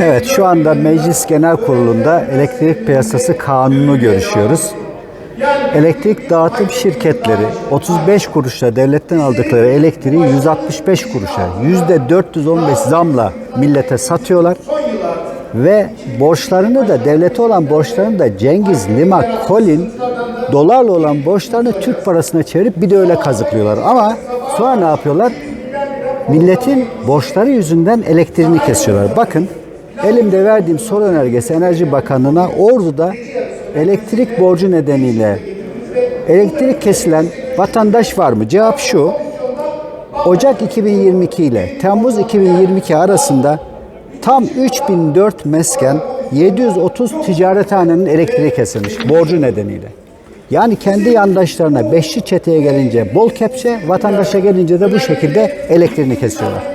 Evet şu anda Meclis Genel Kurulu'nda elektrik piyasası kanunu görüşüyoruz. Elektrik dağıtım şirketleri 35 kuruşla devletten aldıkları elektriği 165 kuruşa %415 zamla millete satıyorlar. Ve borçlarını da devlete olan borçlarını da Cengiz Lima Kolin dolarla olan borçlarını Türk parasına çevirip bir de öyle kazıklıyorlar. Ama sonra ne yapıyorlar? Milletin borçları yüzünden elektriğini kesiyorlar. Bakın elimde verdiğim soru önergesi Enerji Bakanlığı'na Ordu'da elektrik borcu nedeniyle elektrik kesilen vatandaş var mı? Cevap şu. Ocak 2022 ile Temmuz 2022 arasında tam 3004 mesken 730 ticarethanenin elektriği kesilmiş borcu nedeniyle. Yani kendi yandaşlarına beşli çeteye gelince bol kepçe, vatandaşa gelince de bu şekilde elektriğini kesiyorlar.